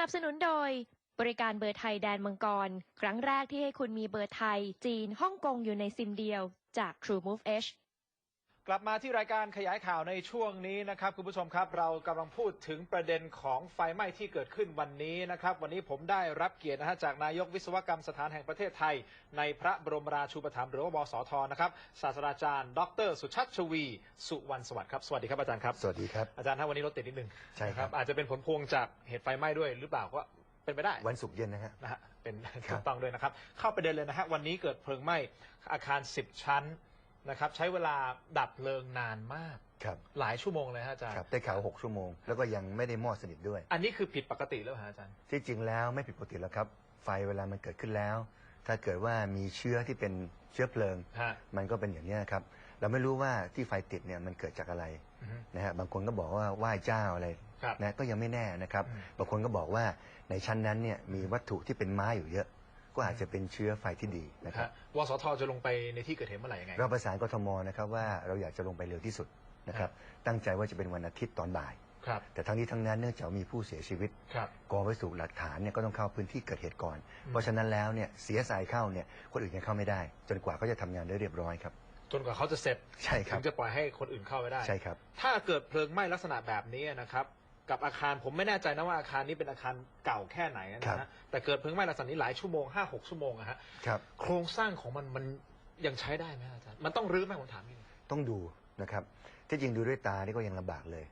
นับสนุนโดย บริการเบอร์ไทยแดนมังกร ครั้งแรกที่ให้คุณมีเบอร์ไทย จีนฮ่องกงอยู่ในซิมเดียวจาก True Move H กลับมาที่รายการขยายข่าวในช่วงนี้นะครับ คุณผู้ชมครับ เรากำลังพูดถึงประเด็นของไฟไหม้ที่เกิดขึ้นวันนี้นะครับ วันนี้ผมได้รับเกียรตินะฮะจากนายกวิศวกรรมสถานแห่งประเทศไทย ในพระบรมราชูปถัมภ์หรือว่าบสทนะครับศาสตราจารย์ ดร สุชัชวี สุวรรณสวัสดิ์ครับสวัสดีครับอาจารย์ครับสวัสดีครับอาจารย์ถ้าวันนี้รถติดนิดนึงใช่ครับนะอาจจะเป็นผลพวงจากเหตุไฟไหม้ด้วยหรือเปล่าก็เป็นไปได้วันศุกร์เย็นนะฮะนะฮะเป็นครับถูกต้องด้วยนะครับ เข้าประเด็นเลยนะฮะวันนี้เกิดเพลิงไหม้อาคาร 10 ชั้น นะครับใช้เวลาดับเพลิงนานมาก ครับหลายชั่วโมงเลยฮะอาจารย์ ครับได้ข่าวหกชั่วโมง แล้วก็ยังไม่ได้มอดสนิทด้วย อันนี้คือผิดปกติแล้วเหรอฮะอาจารย์ ที่จริงแล้วไม่ผิดปกติแล้วครับ ไฟเวลามันเกิดขึ้นแล้ว ถ้าเกิดว่ามีเชื้อที่เป็นเชื้อเพลิง ฮะ มันก็เป็นอย่างนี้ครับ เราไม่รู้ว่าที่ไฟติดเนี่ยมันเกิดจากอะไรอือฮึ นะฮะบางคนก็บอกว่าไหว้เจ้าอะไรครับนะก็ยังไม่แน่นะครับ อืม บางคนก็บอกว่าในชั้นนั้นเนี่ยมีวัตถุที่เป็นไม้อยู่เยอะ ก็อาจจะเป็นเชื้อไฟที่ดีนะครับฮะวสทจะลงไปในที่เกิดเหตุเมื่อไหร่ยังไง เราประสานกทมนะครับว่าเราอยากจะลงไปเร็วที่สุดนะครับตั้งใจว่าจะเป็นวันอาทิตย์ตอนบ่ายครับแต่ทั้งนี้ทั้งนั้นเนื่องจากมีผู้เสียชีวิตครับกองพิสูจน์หลักฐานเนี่ยก็ต้องเข้าพื้นที่เกิดเหตุก่อนอืมเพราะฉะนั้นแล้วเนี่ยเสียสายเข้าเนี่ยคนอื่นยังเข้าไม่ได้ จนกว่าเขาจะทำงานได้เรียบร้อยครับจนกว่าเขาจะเสร็จใช่คถึรับงจะปล่อยให้คนอื่นเข้าไปได้ใช่ครับ ถ้าเกิดเพลิงไหม้ลักษณะแบบนี้นะครับ กับอาคารผมไม่แน่ใจนะว่าอาคารนี้เป็นอาคารเก่าแค่ไหนนะครัฮะบแต่เกิดเพลิงไหม้ลักษณะนี้หลายชั่วโมงห้าหกชั่วโมงอะฮะครับโครงสร้างของมันมันยังใช้ได้ไหมอาจารย์มันต้องรื้อไหมผมถามนิดนึงต้องดูนะครับที่จริงดูด้วยตานี่ก็ยังลำบากเลย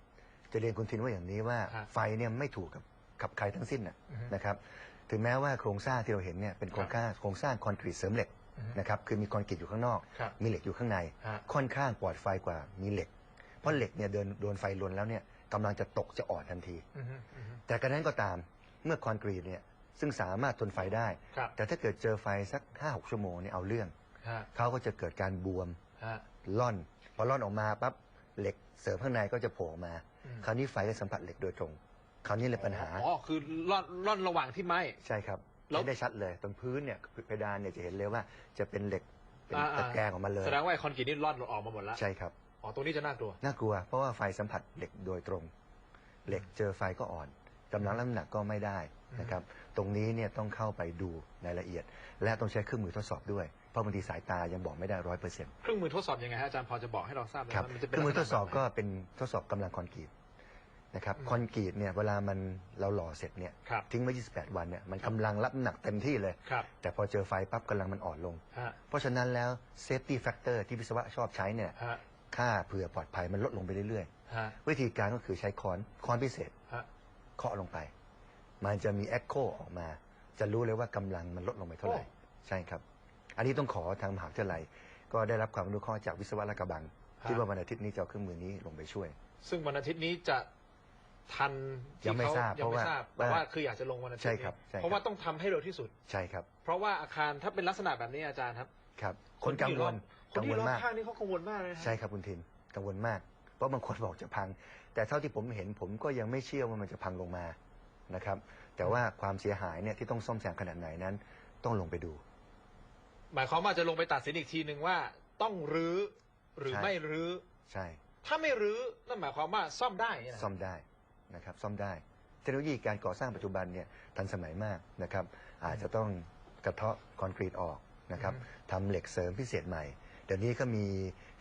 จะเรียนคุณทินว่าอย่างนี้ว่าครับไฟเนี่ยไม่ถูกกับกับใครทั้งสิ้นนะอือฮึนะครับถึงแม้ว่าโครงสร้างที่เราเห็นเนี่ยเป็นโครงสร้างโครงสร้างคอนกรีตเสริมเหล็กอือฮึนะครับคือมีคอนกรีตอยู่ข้างนอกครับมีเหล็กอยู่ข้างในฮะค่อนข้างปลอดไฟกว่ามีเหล็ก เพราะเหล็กเนี่ยเดินโดนไฟลนแล้วเนี่ย กำลังจะตกจะอ่อนทันที อือฮึอือฮึ แต่กระนั้นก็ตามเมื่อคอนกรีตเนี่ยซึ่งสามารถทนไฟได้ ครับ แต่ถ้าเกิดเจอไฟสักห้าหกชั่วโมงเนี่ยเอาเรื่อง ฮะเขาก็จะเกิดการบวมฮะ ล่อน พอล่อนออกมาปั๊บเหล็กเสริมข้างในก็จะโผล่ออกมา อืม คราวนี้ไฟก็สัมผัสเหล็กโดยตรง คราวนี้เลยปัญหาอ๋อคือร่อนร่อนระหว่างที่ไหม้ใช่ครับแล้ว เห็นได้ชัดเลยตรงพื้นเนี่ยเพดานเนี่ยจะเห็นเลยว่าจะเป็นเหล็กเป็นอ่าตะแกรงออกมาเลย แสดงว่าไอ้คอนกรีตนี่ร่อนออกมาหมดแล้ว ใช่ครับ อ๋อตรงนี้จะน่ากลัว น่ากลัว เพราะว่าไฟสัมผัสเหล็กโดยตรง เหล็กเจอไฟก็อ่อนกำลังน้ำหนักก็ไม่ได้นะครับ ตรงนี้เนี่ยต้องเข้าไปดูรายละเอียด และต้องใช้เครื่องมือทดสอบด้วย เพราะบางทีสายตายังบอกไม่ได้ร้อยเปอร์เซ็นต์เครื่องมือทดสอบยังไงฮะอาจารย์พอจะบอกให้เราทราบไหมครับว่ามันจะเคเป็นรื่องมือทดสอบก็ลัษณะแบบไหนเป็นทดสอบกำลังคอนกรีตนะครับอืมคอนกรีตเนี่ยเวลามันเราหล่อเสร็จเนี่ยครับทิ้งไว้ 28 วันเนี่ยมันกำลังรับน้ำหนักเต็มที่เลยครับแต่พอเจอไฟปั๊บกำลังมันอ่อนลงฮะเพราะฉะนั้นแล้วเซฟตี้แฟกเตอร์ที่วิศวะชอบใช้เนี่ย ฮะค่าเผื่อปลอดภัยมันลดลงไปเรื่อยฮะๆ วิธีการก็คือใช้ค้อนค้อนพิเศษฮะเคาะลงไป มันจะมี Echo ออกมา จะรู้เลยว่ากำลังมันลดลงไปเท่าไหร่ ใช่ครับ อันนี้ต้องขอทางมหาวิทยาลัย ก็ได้รับความอนุเคราะห์จากวิศวะลาดกระบังฮะ ที่ว่าวันอาทิตย์นี้จะเอาเครื่องมือนี้ลงไปช่วย ซึ่งวันอาทิตย์นี้จะทันที่ยังไม่เขทราบยังไม่เพราะว่าทราบแต่ว่าคืออยากจะลงวันอาทิตย์ใช่นี้ครับใช่ครับ เพราะว่าต้องทำให้เร็วที่สุด ใช่ครับเพราะว่าอาคารถ้าเป็นลักษณะแบบนี้อาจารย์ครับ ครับ คนกังวลคน กังที่วอยู่รอบลมากข้างนี่เขากังวลมากเลยนะใช่ครับคุณทินกังวลมาก เพราะบางคนบอกจะพัง แต่เท่าที่ผมเห็นผมก็ยังไม่เชื่อว่ามันจะพังลงมานะครับ แต่ว่าความเสียหายเนี่ยที่ต้องซ่อมแซมขนาดไหนนั้น ต้องลงไปดู หมายความว่าจะลงไปตัดสินอีกทีหนึ่งว่า ต้องรื้อหรือใช่ไม่รื้อใช่ ถ้าไม่รื้อนั่นหมายความว่าซ่อมได้เนี่ยนะซ่อมได้นะครับ ซ่อมได้เทคโนโลยีการก่อสร้างปัจจุบันเนี่ยทันสมัยมากนะครับ อาจจะต้องกระเทาะคอนกรีตออกนะครับทำเหล็กเสริมพิเศษใหม่ เดี๋ยวนี้ก็มี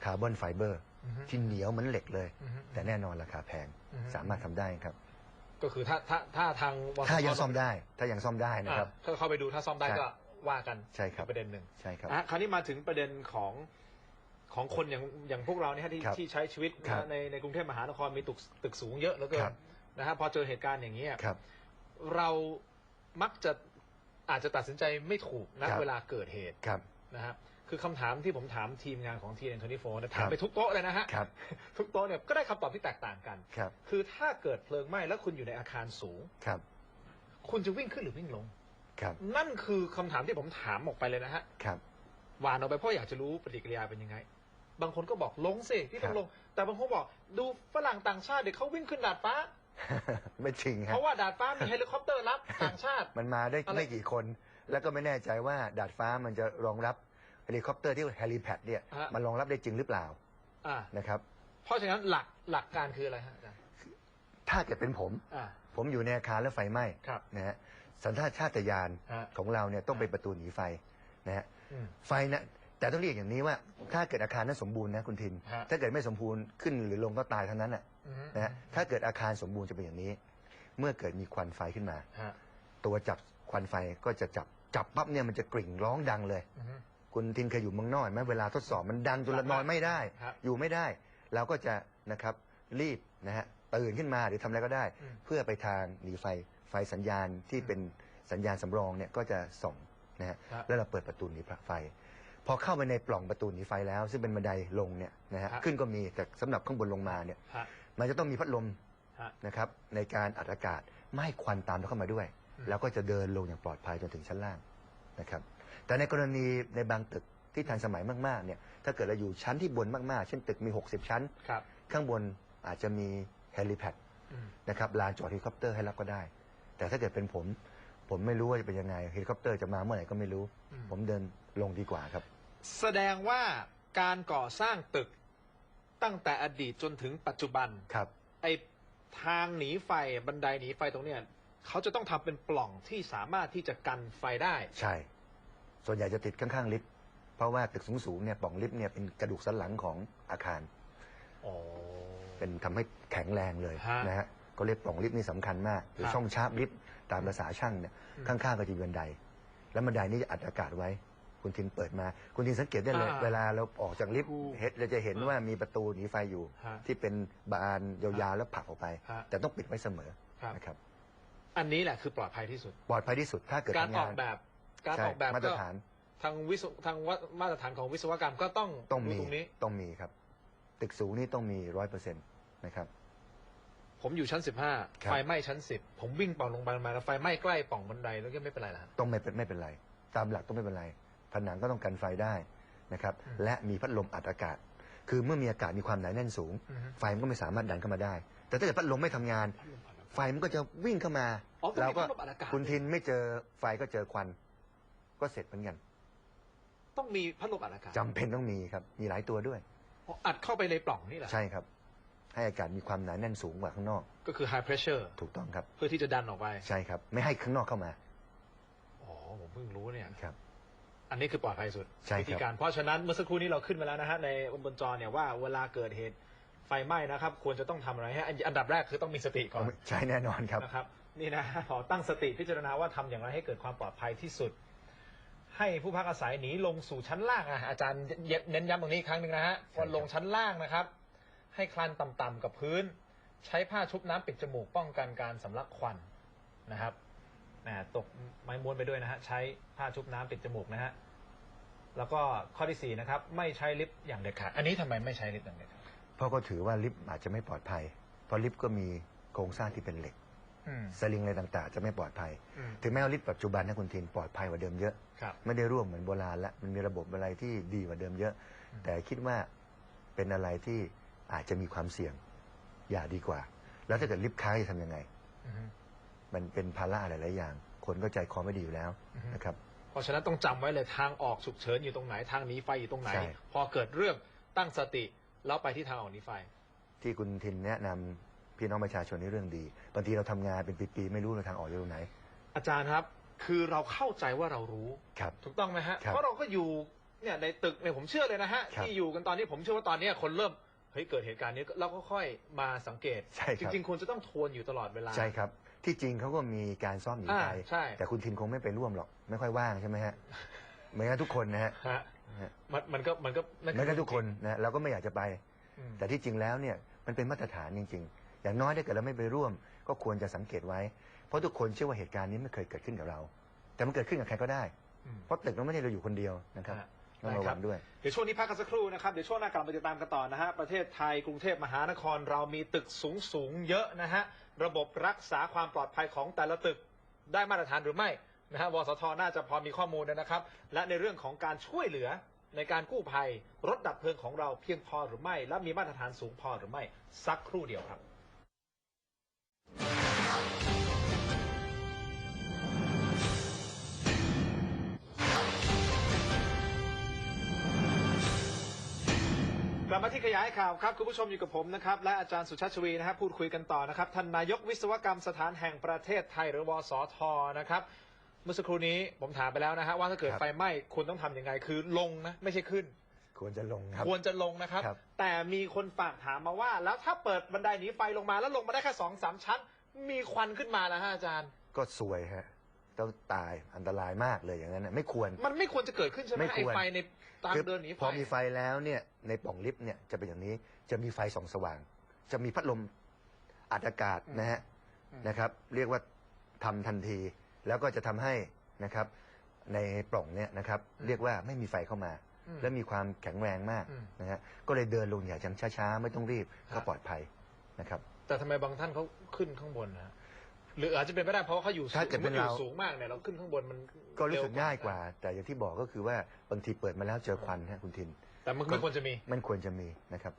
คาร์บอนไฟเบอร์อือฮึที่เหนียวเหมือนเหล็กเลยอือฮึแต่แน่นอนราคาแพงอือฮึสามารถทำได้ครับ ก็คือถ้าถ้าถ้าทางวสถ้ายังซ่อมได้ ถ้ายังซ่อมได้นะครับอ่าถ้าเข้าไปดูถ้าซ่อมได้ใช่ก็ว่ากันใช่ครับอีกประเด็นหนึ่งใช่ครับอะคราวนี้มาถึงประเด็นของของคนอย่างอย่างพวกเราเนี่ยฮะที่ครับที่ใช้ชีวิตครับนะในในกรุงเทพมหานครมีตึกตึกสูงเยอะเหลือเกิครันบนะฮะพอเจอเหตุการณ์อย่างนี้ยครับเรามักจะอาจจะตัดสินใจไม่ถูกนะครับเวลาเกิดเหตุครับนะฮะ คือคำถามที่ผมถามทีมงานของทีเอ็นทนีโฟนะครัถามบไปทุกโต๊ะเลยนะฮะ ครับ ทุกโต๊ะเนี่ยก็ได้คำตอบที่แตกต่างกัน ครับ คือถ้าเกิดเพลิงไหม้แล้วคุณอยู่ในอาคารสูง ครับ คุณจะวิ่งขึ้นหรือวิ่งลง ครับ นั่นคือคำถามที่ผมถามออกไปเลยนะฮะ ครับ หวานออกไปเพราะอยากจะรู้ปฏิกิริยาเป็นยังไง บางคนก็บอกลงสิพี่ต้องครับลง แต่บางคนบอกดูฝรั่งต่างชาติเด็กเขาวิ่งขึ้นดาดฟ้า ไม่จริงคเพรับ ราะว่าดาดฟ้ามีเฮลิคอปเตอร์รับ ต่างชาติ มันมาได้อะไร ไม่กี่คน แล้วก็ไม่แน่ใจว่าดาดฟ้ามันจะรองรับ เฮลิคอปเตอร์ที่เฮลิแพดเนี่ยฮะ มันรองรับได้จริงหรือเปล่าอ่านะครับ เพราะฉะนั้นหลักหลักการคืออะไรฮะอาจารย์ถ้าเกิดเป็นผม อ่า ผมอยู่ในอาคารแล้วไฟไหม้ครับนะฮะสัญชาตชาตญาณฮะ ของเราเนี่ยต้องเป็นประตูหนีไฟนะฮะอืม ไฟนะแต่ต้องเรียกอย่างนี้ว่า ถ้าเกิดอาคารนั้นสมบูรณ์นะคุณทิน ฮะ ถ้าเกิดไม่สมบูรณ์ขึ้นหรือลงก็ตายทั้งนั้นน่ะอืมนะฮะถ้าเกิดอาคารสมบูรณ์จะเป็นอย่างนี้ เมื่อเกิดมีควันไฟขึ้นมา ฮะตัวจับควันไฟก็จะจับจับปั๊บเนี่ยมันจะกริ่งร้องดังเลย อืม คุณทินเคยอยู่เมืองนอกไหมเวลาทดสอบมันดังจนเรานอนไม่ได้ ครับอยู่ไม่ได้เราก็จะนะครับรีบนะฮะตื่นขึ้นมาหรือทำอะไรก็ได้ อืม เพื่อไปทางหนีไฟไฟสัญญาณที่เป็นสัญญาณสำรองเนี่ยก็จะส่องนะฮะ ครับ แล้วเราเปิดประตูหนีไฟ พอเข้าไปในปล่องประตูหนีไฟแล้ว ซึ่งเป็นบันไดลงเนี่ยนะฮะครับ ขึ้นก็มีแต่สำหรับข้างบนลงมาเนี่ยฮะมันจะต้องมีพัดลมฮะ นะครับในการอัดอากาศไม่ให้ควันตามเราเข้ามาด้วย อืม แล้วก็จะเดินลงอย่างปลอดภัยจนถึงชั้นล่างนะครับ แต่ในกรณีในบางตึกที่ทันสมัยมากๆเนี่ยถ้าเกิดเราอยู่ชั้นที่บนมากๆ เช่นตึกมี 60 ชั้น ครับ ข้างบนอาจจะมีเฮลิแพดอืม นะครับลานจอดเฮลิคอปเตอร์ให้รับก็ได้ แต่ถ้าเกิดเป็นผม ผมไม่รู้ว่าจะเป็นยังไงเฮลิคอปเตอร์จะมาเมื่อไหร่ก็ไม่รู้ อืม ผมเดินลงดีกว่าครับ แสดงว่าการก่อสร้างตึกตั้งแต่อดีตจนถึงปัจจุบัน ครับ ไอทางหนีไฟบันไดหนีไฟตรงเนี้ยเขาจะต้องทำเป็นปล่องที่สามารถที่จะกันไฟได้ ใช่ ส่วนใหญ่จะติดข้างๆลิฟต์เพราะว่าตึกสูงๆเนี่ยปล่องลิฟต์เนี่ยเป็นกระดูกสันหลังของอาคาร อ๋อ เป็นทำให้แข็งแรงเลยฮะนะฮะก็เรียกปล่องลิฟต์นี่สำคัญมากหรือครับช่องชาร์ปลิฟต์ตามภาษาช่างเนี่ยอืมข้างๆก็จะมีบันได แล้วบันไดนี้จะอัดอากาศไว้ คุณทินเปิดมา คุณทินสังเกตได้เลยอ่าเวลาเราออกจากลิฟต์ถูกเห็นเราจะเห็นว่ามีประตูหนีไฟอยู่ ฮะที่เป็นบานยาวๆแล้วผลักออกไป ฮะ แต่ต้องปิดไว้เสมอครับ นะครับอันนี้แหละคือปลอดภัยที่สุด ปลอดภัยที่สุดถ้าเกิดการทำอองากน แบบ การใช่ออกแบบมาตรก็ฐานทางวิศวทางวัดมาตรฐานของวิศวกรรมก็ต้องต้องดูมีตรงนี้ ต้องมีครับ ตึกสูงนี่ต้องมีร้อยเปอร์เซ็นต์นะครับ ผมอยู่ชั้นสิบห้าครับ ไฟไหม้ชั้นสิบผมวิ่งปล่องลงบันมาแล้วไฟไหม้ใกล้ปล่องบันไดแล้วก็ไม่เป็นไรละ ต้องไม่เป็นไม่เป็นไร ตามหลักต้องไม่เป็นไร ผนังก็ต้องกันไฟได้นะครับ อืม และมีพัดลมอัดอากาศ คือเมื่อมีอากาศมีความหนาแน่นสูง อือฮึไฟมันก็ไม่สามารถดันเข้ามาได้ แต่ถ้าเกิดพัดลมไม่ทำงานพัดลมอัดอากาศไฟมันก็จะวิ่งเข้ามา อ๋อต้องมีเราก็พัดลมอัดอากาศ คุณทินไม่เจอไฟก็เจอควัน ก็เสร็จเหมือนกันต้องมีพัดลมอัดอากาศจำเป็นต้องมีครับ มีหลายตัวด้วย อ๋ออัดเข้าไปในปล่องนี่แหละใช่ครับ ให้อากาศมีความหนาแน่นสูงกว่าข้างนอก ก็คือ high pressure ถูกต้องครับ เพื่อที่จะดันออกไป ใช่ครับ ไม่ให้ข้างนอกเข้ามาอ๋อ ผมเพิ่งรู้เนี่ย ครับ อันนี้คือปลอดภัยสุดใช่ครับ วิธีการ เพราะฉะนั้นเมื่อสักครู่นี้เราขึ้นมาแล้วนะฮะในบนจอเนี่ยว่าเวลาเกิดเหตุไฟไหม้นะครับ ควรจะต้องทำอะไรฮะอันอันดับแรกคือต้องมีสติก่อนใช่แน่นอนครับ นะครับ นี่นะขอตั้งสติพิจารณาว่าทำอย่างไรให้เกิดความปลอดภัยที่สุด ให้ผู้พักอาศัยหนีลงสู่ชั้นล่างอะอาจารย์เน้นย้ำตรงนี้อีกครั้งหนึ่งนะฮะใช่ครับว่าลงชั้นล่างนะครับ ให้คลานต่ำๆกับพื้น ใช้ผ้าชุบน้ำปิดจมูกป้องกันการสำลักควันนะครับนะตกไม้ม้วนไปด้วยนะฮะใช้ผ้าชุบน้ำปิดจมูกนะฮะแล้วก็ข้อที่สี่นะครับ ไม่ใช้ลิฟต์อย่างเด็ดขาดอันนี้ทำไมไม่ใช้ลิฟต์อย่างเด็ดขาดเพราะก็ถือว่าลิฟต์อาจจะไม่ปลอดภัย เพราะลิฟต์ก็มีโครงสร้างที่เป็นเหล็ก อืมสลิงอะไรต่างๆ จะไม่ปลอดภัย อืม ถึงแม้ว่าลิฟต์ปัจจุบันนะคุณทินปลอดภัยกว่าเดิมเยอะ ครับ ไม่ได้ร่วมเหมือนโบราณละมันมีระบบอะไรที่ดีกว่าเดิมเยอะ อืม แต่คิดว่าเป็นอะไรที่อาจจะมีความเสี่ยง อย่าดีกว่า แล้วถ้าเกิดลิฟต์ค้างจะทำยังไง อือฮึ มันเป็นภาระหลายๆอย่าง คนก็ใจคอไม่ดีอยู่แล้วอือฮึ นะครับ เพราะฉะนั้นต้องจำไว้เลยทางออกฉุกเฉินอยู่ตรงไหนทางหนีไฟอยู่ตรงไหน ใช่ พอเกิดเรื่องตั้งสติแล้วไปที่ทางออกหนีไฟ ที่คุณทินแนะนำ พี่น้องประชาชนในเรื่องดีบางทีเราทำงานเป็นปีๆไม่รู้เราทางออกอยู่ตรงไหน อาจารย์ครับ คือเราเข้าใจว่าเรารู้ ครับ ถูกต้องไหมฮะ ครับเพราะเราก็อยู่เนี่ยในตึกเนี่ยผมเชื่อเลยนะฮะ ครับที่อยู่กันตอนนี้ผมเชื่อว่าตอนนี้คนเริ่มเฮ้ยเกิดเหตุการณ์นี้เราก็ค่อยมาสังเกต ใช่จครับริงๆควรจะต้องทวนอยู่ตลอดเวลาใช่ครับ ที่จริงเขาก็มีการซ้อมหนีอ่าไฟใช่แต่คุณทินคงไม่ไปร่วมหรอก ไม่ค่อยว่างใช่ไหมฮะเหมือนกันทุกคนนะฮะฮะฮะมันมันก็มันก็เหมือนกันทุกคนนะฮะเราก็ไม่อยากจะไป อืมแต่ที่จริงแล้วเนี่ยมันเป็นมาตรฐานจริงๆ อย่างน้อยถ้าเกิดเราไม่ไปร่วม ก็ควรจะสังเกตไว้ เพราะทุกคนเชื่อว่าเหตุการณ์นี้ไม่เคยเกิดขึ้นกับเรา แต่มันเกิดขึ้นกับใครก็ได้อืมเพราะตึกมันไม่ได้เราอยู่คนเดียวนะครับฮะต้องระวังด้วย เดี๋ยวช่วงนี้พักกันสักครู่นะครับ เดี๋ยวช่วงหน้ากลับมาติดตามกันต่อนะฮะ ประเทศไทยกรุงเทพมหานครเรามีตึกสูงสูงๆเยอะนะฮะ ระบบรักษาความปลอดภัยของแต่ละตึกได้มาตรฐานหรือไม่นะฮะ วสทน่าจะพอมีข้อมูลนะครับ และในเรื่องของการช่วยเหลือในการกู้ภัยรถดับเพลิงของเราเพียงพอหรือไม่ และมีมาตรฐานสูงพอหรือไม่สักครู่เดียวครับ กลับมาที่ขยายข่าวครับ คุณผู้ชมอยู่กับผมนะครับ และอาจารย์สุชาติชวีนะครับพูดคุยกันต่อนะครับท่านนายกวิศวกรรมสถานแห่งประเทศไทยหรือวสทนะครับ เมื่อสักครู่นี้ผมถามไปแล้วนะฮะว่าถ้าเกิดครับ ไฟไหม้คุณต้องทำยังไงคือลงนะไม่ใช่ขึ้น ควรจะลงครับ ควรจะลงนะครับ ครับ แต่มีคนฝากถามมาว่า แล้วถ้าเปิดบันไดหนีไฟลงมาแล้วลงมาได้แค่สองสามชั้น มีควันขึ้นมาแล้วฮะอาจารย์ ก็ซวยฮะต้องตายอันตรายมากเลยอย่างนั้นนะไม่ควร มันไม่ควรจะเกิดขึ้นใช่ไหมไม่ไอ้ควร ไฟในทางคือเดินหนีไฟ พอมีไฟแล้วเนี่ยในปล่องลิฟต์เนี่ยจะเป็นอย่างนี้จะมีไฟส่องสว่าง จะมีพัดลมอัดอากาศนะฮะนะครับ เรียกว่าทำทันที แล้วก็จะทำให้นะครับ ในปล่องเนี่ยนะครับ เรียกว่าไม่มีไฟเข้ามาอืม และมีความแข็งแรงมากอืมนะฮะก็เลยเดินลงอย่างช้าๆไม่ต้องรีบฮะก็ปลอดภัยนะครับ แต่ทำไมบางท่านเขาขึ้นข้างบนนะฮะหรืออาจจะเป็นไปได้เพราะว่าเขาอยู่สูงถ้าเกิดเป็นอยู่เราสูงมากเนี่ยเราขึ้นข้างบนมันก็รู้สึกเวง่ายกว่า แต่อย่างที่บอกก็คือว่าบางทีเปิดมาแล้วเจอควันฮะคุณทิน แต่มันไม่ควรจะมีมันควรจะมีนะครับ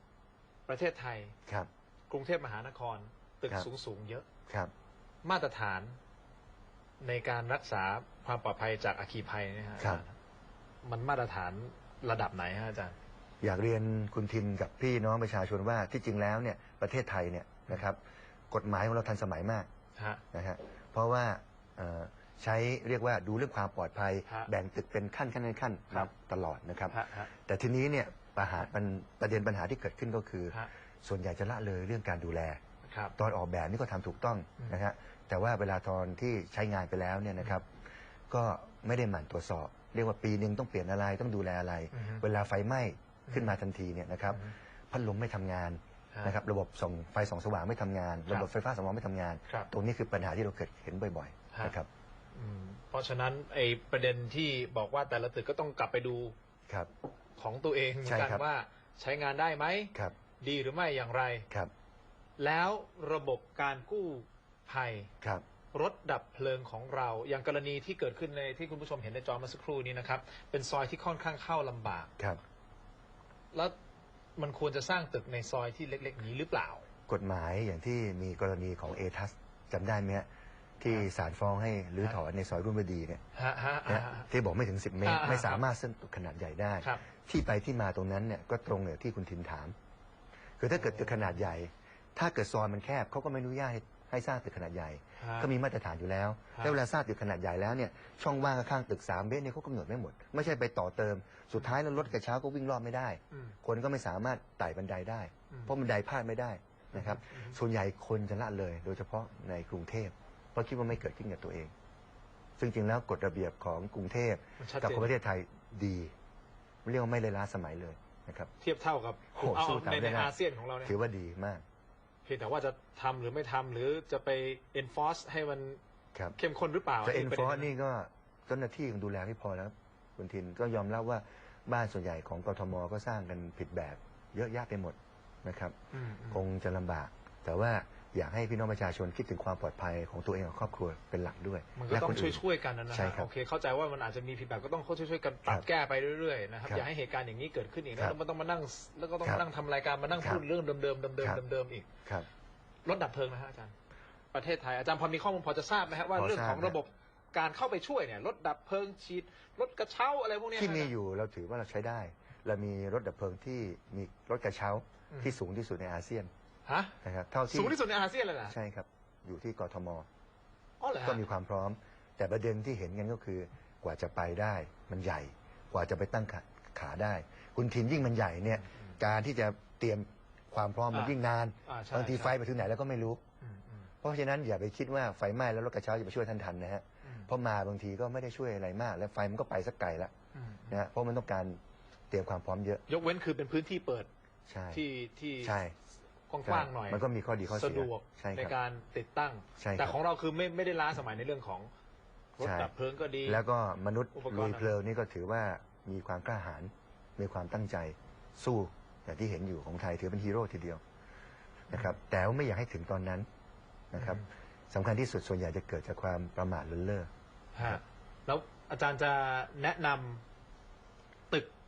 ประเทศไทยครับ กรุงเทพมหานครตึกครับสูงสูงๆเยอะครับ มาตรฐานในการรักษาความปลอดภัยจากอัคคีภัยเนะฮะครับมันมาตรฐาน ระดับไหนฮะอาจารย์ อยากเรียนคุณทินกับพี่น้องประชาชนว่าที่จริงแล้วเนี่ยประเทศไทยเนี่ยนะครับ กฎหมายของเราทันสมัยมากฮะ นะฮะเพราะว่าเอ่อใช้เรียกว่าดูเรื่องความปลอดภัย ฮะแบ่งตึกเป็นขั้นขั้นขั้นครับ ตลอดนะครับ ฮะฮะ แต่ทีนี้เนี่ยปัญหามันประเด็นปัญหาที่เกิดขึ้นก็คือ ฮะ ส่วนใหญ่จะละเลยเรื่องการดูแล ครับ ตอนออกแบบนี่ก็ทำถูกต้องอืมนะฮะแต่ว่าเวลาตอนที่ใช้งานไปแล้วเนี่ยนะครับ ก็ไม่ได้หมั่นตรวจสอบ เรียกว่าปีหนึ่งต้องเปลี่ยนอะไรต้องดูแลอะไร อือฮึเวลาไฟไหม้ขึ้นมาทันทีเนี่ยนะครับอือฮึพัดลมไม่ทำงานฮะนะครับระบบส่องไฟส่องสว่างไม่ทำงานครับระบบไฟฟ้าสำรองไม่ทำงาน ครับตรงนี้คือปัญหาที่เราเกิดเห็นบ่อยฮะ ๆนะครับอืมเพราะฉะนั้นไอ้ประเด็นที่บอกว่าแต่ละตึกก็ต้องกลับไปดูครับ ของตัวเองเหมือใช่นกันครับ ว่าใช้งานได้ไหม ครับดีหรือไม่อย่างไร ครับแล้วระบบการกู้ภัย ครับ รถดับเพลิงของเรา อย่างกรณีที่เกิดขึ้นในที่คุณผู้ชมเห็นในจอเมาสักครู่นี้นะครับ เป็นซอยที่ค่อนข้างเข้าลำบาก ครับ แล้วมันควรจะสร้างตึกในซอยที่เล็ก ๆ นี้หรือเปล่า กฎหมายอย่างที่มีกรณีของเอทัสจำได้ไหมฮะที่ศาลฟ้องให้รื้อถอนในซอยรุ่นวดีเนี่ยฮะฮะนะฮะที่บอกไม่ถึง 10 เมตร อ่าไม่สามารถสร้างตึกขนาดใหญ่ได้ ครับ ที่ไปที่มาตรงนั้นเนี่ยก็ตรงกับที่คุณทินถาม คือถ้าเกิดตึกขนาดใหญ่ ถ้าเกิดซอยมันแคบเขาก็ไม่อนุญาตให้ ให้สร้างตึกขนาดใหญ่ฮะก็มีมาตรฐานอยู่แล้วฮะแล้วเวลาสร้างตึกขนาดใหญ่แล้วเนี่ยช่องว่างข้างๆตึก3เมตรเนี่ยเขากำหนดไม่หมด ไม่ใช่ไปต่อเติม สุดท้ายแล้วรถกระเช้าก็วิ่งรอบไม่ได้อืมคนก็ไม่สามารถไต่บันไดได้อืมเพราะบันไดพลาดไม่ได้นะครับอืมส่วนใหญ่คนจะละเลย โดยเฉพาะในกรุงเทพเพราะคิดว่าไม่เกิดขึ้นกับตัวเอง ซึ่งจริงแล้วกฎระเบียบของกรุงเทพมันชัดกับเจของประนเทศไทยดีเรียกว่าไม่เลยล้าสมัยเลยนะครับเทียบเท่ากับโอ้โหเอาสู้ในตามไม่ในได้อาเซียนของเราเนี่ยถือว่าดีมาก เพียงแต่ว่าจะทำหรือไม่ทำหรือจะไป enforce ให้มันครับเข้มข้นหรือเปล่าจะเอ็นประฟด็อร์นี่ก็เจ้าหน้าที่ของดูแลไม่พอแล้วคุณทินก็ยอมรับว่าบ้านส่วนใหญ่ของกทมก็สร้างกันผิดแบบ เยอะแยะไปหมดนะครับอืมอืมคงจะลำบาก แต่ว่า อยากให้พี่น้องประชาชนคิดถึงความปลอดภัยของตัวเองกับครอบครัวเป็นหลักด้วยมันก็และต้อคงนช่วยอื่นช่วยๆกันนะนะใช่ฮะครับโอเคเข้าใจว่ามันอาจจะมีผิดแบบก็ต้องช่วยช่วยๆกันปรับครับแก้ไปเรื่อยๆนะครับครับอย่าให้เหตุการณ์อย่างนี้เกิดขึ้นอีกครัแล้บวมันต้องมานั่งแล้วก็ต้องครัมาบนั่งทำรายการมานั่งครับพูดเรื่องเดิมๆเดิมครับๆเดิมๆอีกครับรถดับเพลิงนะฮะอาจารย์ ประเทศไทยอาจารย์พอมีข้อมูลพอจะทราบไหมฮะว่าพอเรื่องของทราบระบบการเข้าไปช่วยเนี่ยรถดับเพลิงฉีดรถกระเช้าอะไรพวกเนี้ยที่มีฮะอยู่เราถือว่าเราใช้ได้เรามีรถดับเพลิงที่มีรถกระเช้าอืมที่สูงที่สุดในอาเซียน ฮะนะครับเท่าที่สูงที่สุดในอาเซียนเลยนะใช่ครับ อยู่ที่กทมอ๋อเหรอก็ฮะมีความพร้อม แต่ประเด็นที่เห็นกันก็คือกว่าจะไปได้มันใหญ่ กว่าจะไปตั้งขาขาได้ คุณทินยิ่งมันใหญ่เนี่ย การที่จะเตรียมความพร้อมมันอ่ายิ่งนานอ่าใช่บางทีใช่ไฟไปถึงไหนแล้วก็ไม่รู้ อืมอืมเพราะฉะนั้นอย่าไปคิดว่าไฟไหม้แล้วรถกระเช้าจะไปช่วยท่านทันนะฮะอืมเพราะมาบางทีก็ไม่ได้ช่วยอะไรมาก แล้วไฟมันก็ไปสักไกลแล้วอืมนะฮะเพราะมันต้องการเตรียมความพร้อมเยอะยกเว้นคือเป็นพื้นที่เปิดใช่ ที่ที่ใช่ กว้างๆหน่อยมันก็มีข้อดีข้อเสียสะดวกใช่ในครับการติดตั้ง ใช่ครับ แต่ของเราคือไม่ไม่ได้ล้าสมัยในเรื่องของรถใช่ดับเพลิงก็ดี แล้วก็มนุษย์อุปกรณ์ ลุยเพลิงนี่ก็ถือว่ามีความกล้าหาญมีความตั้งใจสู้อย่างที่เห็นอยู่ของไทยถือเป็นฮีโร่ทีเดียวนะครับ แต่ว่าไม่อยากให้ถึงตอนนั้นนะครับสำคัญที่สุดส่วนใหญ่จะเกิดจากความประมาทเลินเล่อ ฮะแล้วอาจารย์จะแนะนำตึก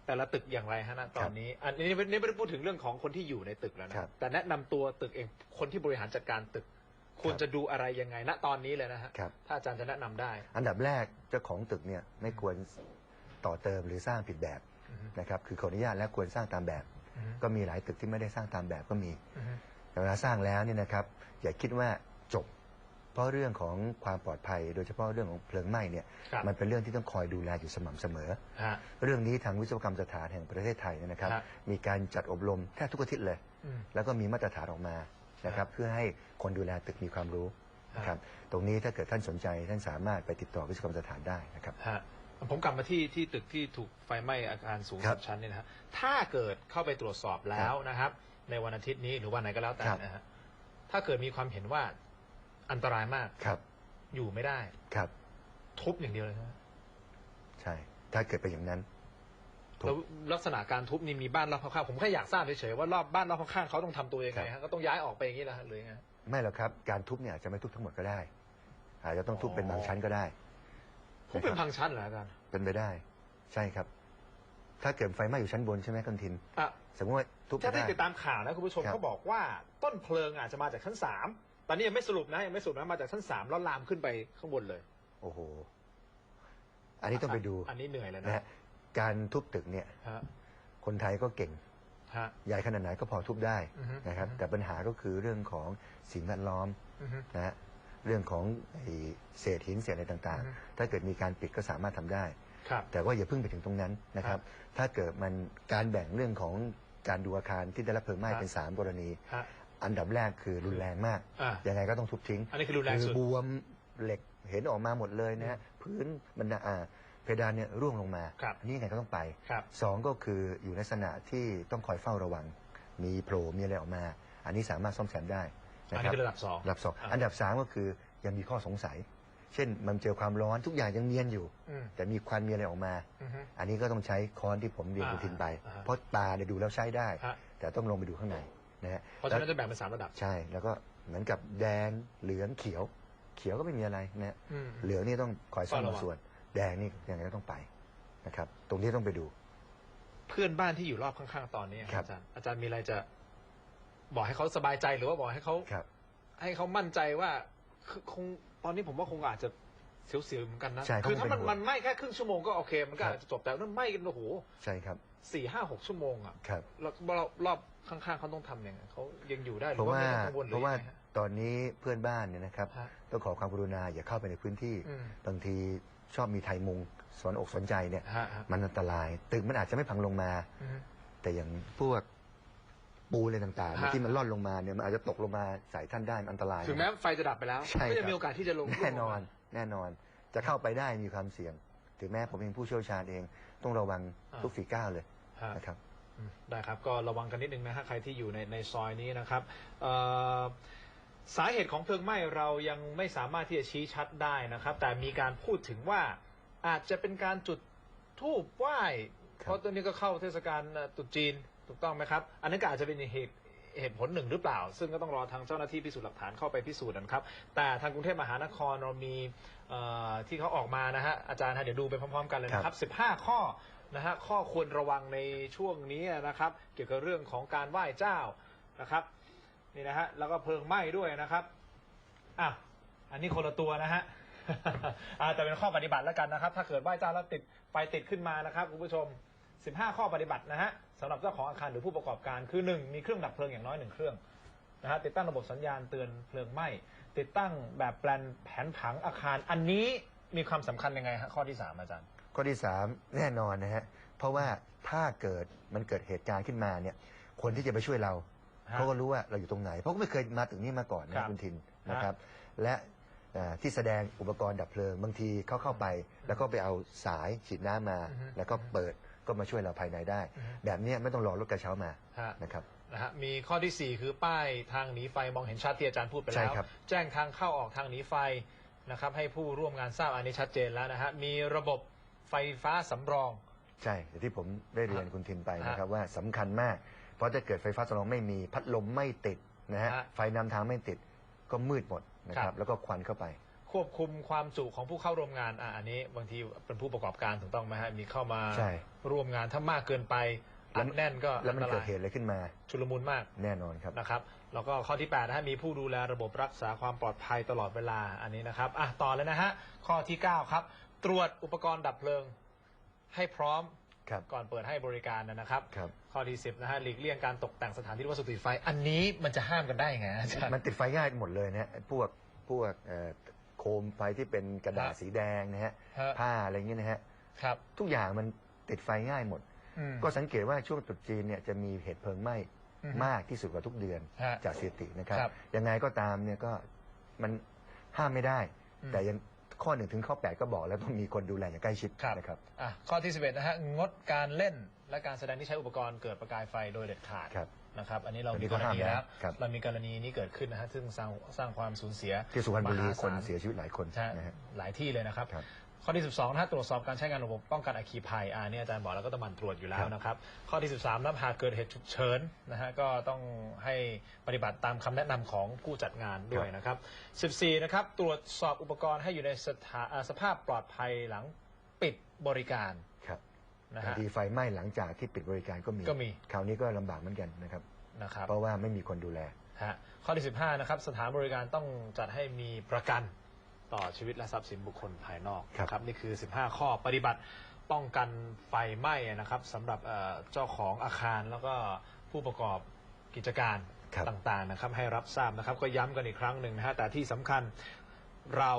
แต่ละตึกอย่างไรฮะณตอนนี้ อันนี้ไม่ไม่ได้พูดถึงเรื่องของคนที่อยู่ในตึกแล้วนะครับแต่แนะนำตัวตึกเองคนที่บริหารจัดการตึก ควรจะดูอะไรยังไง ณตอนนี้เลยนะฮะครับถ้าอาจารย์จะแนะนำได้ อันดับแรกเจ้าของตึกเนี่ยไม่ควรต่อเติมหรือสร้างผิดแบบอือฮึนะครับคือขออนุญาตและควรสร้างตามแบบออือฮึก็มีหลายตึกที่ไม่ได้สร้างตามแบบก็มีอือฮึแต่เวลาสร้างแล้วเนี่ยนะครับ อย่าคิดว่าจบ เพราะเรื่องของความปลอดภัย โดยเฉพาะเรื่องของเพลิงไหม้เนี่ยครับมันเป็นเรื่องที่ต้องคอยดูแลอยู่สม่ำเสมอ ฮะ เรื่องนี้ทางวิศวกรรมสถานแห่งประเทศไทยเนยนะครับ ฮะ มีการจัดอบรมแทบทุกอาทิตย์เลย อืม แล้วก็มีมาตรฐานออกมานะครับ เพื่อให้คนดูแลตึกมีความรู้นะครับตรงนี้ถ้าเกิดท่านสนใจท่านสามารถไปติดต่อวิศวกรรมสถานได้นะครับ ฮะผมกลับมาที่ที่ตึกที่ถูกไฟไหม้อาคารสูงครัสิบบชั้นเนี่ยนะฮะถ้าเกิดเข้าไปตรวจสอบแล้วนะครับ ในวันอาทิตย์นี้หรือวันไหนก็แล้วแต่ครับ นะฮะถ้าเกิดมีความเห็นว่า อันตรายมาก ครับ อยู่ไม่ได้ ครับ ทุบอย่างเดียวเลยนะใช่ ถ้าเกิดเป็นอย่างนั้น ทุบ แล้วลักษณะการทุบนี่มีบ้านรอบข้างๆผมแค่อยากทราบเฉยๆว่ารอบบ้านรอบข้างๆเขาต้องทำตัวยังไงครัฮะบก็ต้องย้ายออกไปอย่างนี้แหละฮะหรือยังไง ไม่หรอกครับ การทุบเนี่ยอาจจะไม่ทุบทั้งหมดก็ได้ อาจจะต้องทุบเป็นบางชั้นก็ได้ทุบเป็นนะครับพังชั้นเหรออาจารย์เป็นไปได้ ใช่ครับ ถ้าเกิดไฟไหม้อยู่ชั้นบนใช่ไหมคุณทิน อะสมมติว่าทุบถ้าไม่ได้ได้ติดตามข่าวนะคุณผู้ชมครับ เขาบอกว่าต้นเพลิงอาจจะมาจากชั้นสาม ตอนนี้ยังไม่สรุปนะยังไม่สรุปนะมาจากชั้นสามแล้วลามขึ้นไปข้างบนเลย โอ้โห อันนี้ต้องไปดูอันนี้เหนื่อยแล้วนะนะฮะการทุบตึกเนี่ย ฮะคนไทยก็เก่ง ฮะ ใหญ่ขนาดไหนก็พอทุบได้อือฮึนะครับ อือฮึ แต่ปัญหาก็คือเรื่องของสิ่งแวดล้อมอือฮึ นะฮะเรื่องของไอ้เศษหินเศษอะไรต่างอือฮึ ๆ ถ้าเกิดมีการปิดก็สามารถทำได้ ครับ แต่ว่าอย่าเพิ่งไปถึงตรงนั้นนะครับ ถ้าเกิดมันการแบ่งเรื่องของการดูอาคารที่ได้รับเพลิงไหม้ครับ เป็นสามกรณี ฮะ อันดับแรกคือรุนแรงมาก อ่ายังไงก็ต้องทุบทิ้งอันนี้คือรุนแรงสุด บวมเหล็กเห็นออกมาหมดเลยนะฮะพื้นมันน่ะอ่าเพดานเนี่ยร่วงลงมาครับ อันนี้ยังไงก็ต้องไปครับ สองก็คืออยู่ในลักษณะที่ต้องคอยเฝ้าระวัง มีโผล่มีอะไรออกมา อันนี้สามารถซ่อมแซมได้อันนะคนี้รับ คือระดับสองระดับสองอ่า อันดับสามก็คือยังมีข้อสงสัย เช่นมันเจอความร้อนทุกอย่างยังเนียนอยู่ อืมแต่มีควันมีอะไรออกมา อือฮึ อันนี้ก็ต้องใช้ค้อนที่ผมเรียนอ่าคุณทินไป อ่าเพราะตาเนี่ยดูแล้วใช้ได้ ฮะ แต่ต้องลงไปดูข้างใน นะฮะเพราะฉะนั้นจะแบ่งเป็นสามระดับ ใช่ แล้วก็เหมือนกับแดงเหลืองเขียว เขียวก็ไม่มีอะไรนะฮะอืม เหลืองนี่ต้องคอยซ่อมเฝ้าระบาวังงส่วน แดงนี่ยังไงก็ต้องไปนะครับ ตรงนี้ต้องไปดู เพื่อนบ้านที่อยู่รอบข้างๆตอนนี้ครับอาจารย์อาจารย์มีอะไรจะบอกให้เขาสบายใจหรือว่าบอกให้เขาครับ ให้เขามั่นใจว่าคือคงตอนนี้ผมว่าคงอาจจะเสียวๆเหมือนกันนะใช่คือถ้ามันเขาคงเป็นห่วงมันไหม้แค่ครึ่งชั่วโมงก็โอเค มันก็ครับ อาจจะจบแต่นั่นไหม้กันโอ้โหใช่ครับสี่ห้าหกชั่วโมงอะครับ แล้วรอบรอบข้างๆเขาต้องทำยังไงเขายังอยู่ได้หเพรือราะว่าว่าไม่ต้องกังวลหรือเพราะว่ายังไงฮะ ตอนนี้เพื่อนบ้านเนี่ยนะครับฮะต้องขอความกรุณาอย่าเข้าไปในพื้นที่อืม บางทีชอบมีไทยมุงสนอกสนใจเนี่ย ฮะฮะมันอันตราย ตึกมันอาจจะไม่พังลงมา อืม แต่อย่างพวกปูอะไรต่างฮะ ๆ ที่มันล่อนลงมาเนี่ยมันอาจจะตกลงมาใส่ท่านได้มันอันตราย ถึงแม้ไฟจะดับไปแล้วใช่ก็คยัรังบ มีโอกาสที่จะลงแน่นอน แน่นอนจะเข้าไปได้มีความเสี่ยง ถึงแม้ผมเองผู้เชี่ยวชาญเอง ต้องระวังทุกฝีก้าวเลยฮะนะครับอืม ได้ครับ ก็ระวังกันนิดนึงนะฮะใครที่อยู่ในในซอยนี้นะครับเอ่อสาเหตุของเพลิงไหม้เรายังไม่สามารถที่จะชี้ชัดได้นะครับ แต่มีการพูดถึงว่าอาจจะเป็นการจุดธูปไหว้ครับเพราะตอนนี้ก็เข้าเทศกาลเอ่อตรุษจีนถูกต้องไหมครับ อันนั้นก็อาจจะเป็นเหตุเหตุผลหนึ่งหรือเปล่า ซึ่งก็ต้องรอทางเจ้าหน้าที่พิสูจน์หลักฐานเข้าไปพิสูจน์นะครับ แต่ทางกรุงเทพมหานครเรามีเอ่อที่เขาออกมานะฮะอาจารย์ฮะเดี๋ยวดูไปพร้อมๆ กันเลยนะครับ 15 ข้อ นะฮะข้อควรระวังในช่วงนี้นะครับ เกี่ยวกับเรื่องของการไหว้เจ้านะครับนี่นะฮะแล้วก็เพลิงไหม้ด้วยนะครับอะอันนี้คนละตัวนะฮะอ่าแต่เป็นข้อปฏิบัติแล้วกันนะครับ ถ้าเกิดไหว้เจ้าแล้วติดไฟติดขึ้นมานะครับคุณผู้ชม 15 ข้อปฏิบัตินะฮะสำหรับเจ้าของอาคารหรือผู้ประกอบการคือ 1 มีเครื่องดับเพลิงอย่างน้อยหนึ่งเครื่องนะฮะติดตั้งระบบสัญญาณเตือนเพลิงไหม้ติดตั้งแบบแปลนแผนผังอาคาร อันนี้มีความสำคัญยังไงฮะข้อที่สามอาจารย์ ข้อที่สามแน่นอนนะฮะเพราะว่าถ้าเกิดมันเกิดเหตุการณ์ขึ้นมาเนี่ยคนที่จะไปช่วยเราฮะเขาก็รู้ว่าเราอยู่ตรงไหน เพราะก็ไม่เคยมาถึงนี่มาก่อนครันะบคุณทินนะครับ และเอ่อที่แสดงอุปกรณ์ดับเพลิง บางทีเขาเข้าไป แล้วก็ไปเอาสายฉีดน้ำมา อือฮึ แล้วก็เปิดก็มาช่วยเราภายในได้อือฮึแบบเนี้ยไม่ต้องรอรถกระเช้ามาฮะนะครับ นะฮะมีข้อที่ 4 คือป้ายทางหนีไฟมองเห็นชัดที่อาจารย์พูดไปใช่แล้วครับ แจ้งทางเข้าออกทางหนีไฟนะครับให้ผู้ร่วมงานทราบอันนี้ชัดเจนแล้วนะฮะมีระบบ ไฟฟ้าสำรอง ใช่อย่างที่ผมได้เรียนคุณทินไปฮะนะครับ ว่าสำคัญมาก เพราะถ้าเกิดไฟฟ้าสำรองไม่มีพัดลมไม่ติดนะฮะฮะไฟนำทางไม่ติดก็มืดหมดนะคครัรับ บ แล้วก็ควันเข้าไป ควบคุมความจุของผู้เข้าร่วมงานอะอันนี้บางทีเป็นผู้ประกอบการถูกต้องไหมฮะมีเข้ามาใช่ร่วมงานถ้ามากเกินไปแล้อัว ดแน่นก็แล้วมันอันตเกิราดยเหตุอะไรขึ้นมาชุลมุนมากแน่นอนครับ นะครับแล้วก็ข้อที่8นะฮะมีผู้ดูแลระบบรักษาความปลอดภัยตลอดเวลาอันนี้นะครับอะต่อเลยนะฮะข้อที่ 9 ครับ ตรวจอุปกรณ์ดับเพลิงให้พร้อมครับ ก่อนเปิดให้บริการนะครับ ครับ ข้อที่10นะฮะหลีกเลี่ยงการตกแต่งสถานที่วัสดุติดไฟ อันนี้มันจะห้ามกันได้ยังไงอาจารย์ มันติดไฟง่ายหมดเลยนะฮะพวกพวกเอ่อโคมไฟที่เป็นกระดาษครับสีแดงนะฮะฮะ ผ้าอะไรเงี้ยนะฮะครับทุกอย่างมันติดไฟง่ายหมด อืม ก็สังเกตว่าช่วงตรุษจีนเนี่ยจะมีเหตุเพลิงไหม้อือฮึมากที่สุดกว่าทุกเดือนฮะจากสถิตินะครับ ครับยังไงก็ตามเนี่ยก็มันห้ามไม่ได้ อืม แต่ยัง ข้อหนึ่งถึงข้อแปดก็บอกแล้วต้องมีคนดูแลอย่างใกล้ชิดครับ นะครับ อะข้อที่ 11 นะฮะ งดการเล่นและการแสดงที่ใช้อุปกรณ์เกิดประกายไฟโดยเด็ดขาดครับนะครับ อันนี้เราอันนี้มีกก็รห้ามณีแล้วแล้วครับ เรามีกรณีนี้เกิดขึ้นนะฮะ ซึ่งสร้างสร้างความสูญเสียที่สุพรรณบุรีมหาศาลคนเสียชีวิตหลายคนใช่นะฮะ หลายที่เลยนะครับ ครับ ข้อที่ 12นะฮะตรวจสอบการใช้งานระบบป้องกันอัคคีภัยอ่าเนี่ยอาจารย์บอกแล้วก็ต้องหมันตรวจอยู่แล้ควรับนะครับ ข้อที่ 13นะหากเกิดเหตุฉุกเฉินนะฮะก็ต้องให้ปฏิบัติตามคำแนะนำของผู้จัดงานด้วยนะครับ 14 นะครับ ตรวจสอบอุปกรณ์ให้อยู่ในสถาอ่าสภาพปลอดภัยหลังปิดบริการครับนะบางฮะ ทีไฟไหม้หลังจากที่ปิดบริการก็มี ก็มี คราวนี้ก็ลำบากเหมือนกันนะครับ นะครับเพราะว่าไม่มีคนดูแล ฮะข้อที่ 15 นะครับ สถานบริการต้องจัดให้มีประกัน ต่อชีวิตและทรัพย์สินบุคคลภายนอกครับนะครับนี่คือ 15 ข้อปฏิบัติป้องกันไฟไหม้นะครับสำหรับเอ่อเจ้าของอาคารแล้วก็ผู้ประกอบกิจการครับ ต่างๆนะครับ ให้รับทราบนะครับ ก็ย้ำกันอีกครั้งหนึ่งนะฮะแต่ที่สำคัญเรา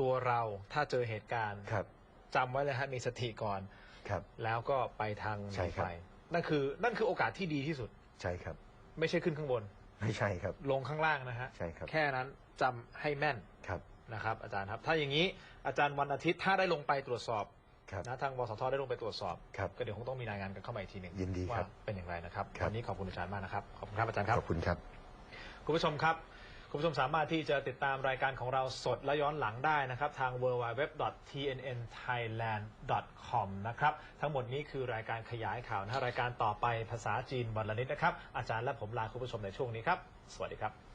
ตัวเราถ้าเจอเหตุการณ์ครับจำไว้เลยฮะมีสติก่อน ครับ แล้วก็ไปทางหใช่นีครัไฟบนั่นคือนั่นคือโอกาสที่ดีที่สุด ใช่ครับไม่ใช่ขึ้นข้างบน ไม่ใช่ครับ ลงข้างล่างนะฮะ ใช่ครับ แค่นั้นจำให้แม่นครับ นะครับอาจารย์ครับ ถ้าอย่างนี้อาจารย์วันอาทิตย์ถ้าได้ลงไปตรวจสอบครับนะทางบสทได้ลงไปตรวจสอบครับก็เดี๋ยวคงต้องมีรายงานกันเข้ามาอีกทีหนึ่งยินดีครับว่าเป็นอย่างไรนะครับครับวันนี้ขอบคุณอาจารย์มากนะครับขอบคุณครับอาจารย์ครับขอบคุณครับคุณผู้ชมครับคุณผู้ชมสามารถที่จะติดตามรายการของเราสดและย้อนหลังได้นะครับ ทาง www.tnnthailand.com นะครับ ทั้งหมดนี้คือรายการขยายข่าวนะฮะรายการต่อไปภาษาจีนวันละนิดนะครับ อาจารย์และผมลาคุณผู้ชมในช่วงนี้ครับ สวัสดีครับ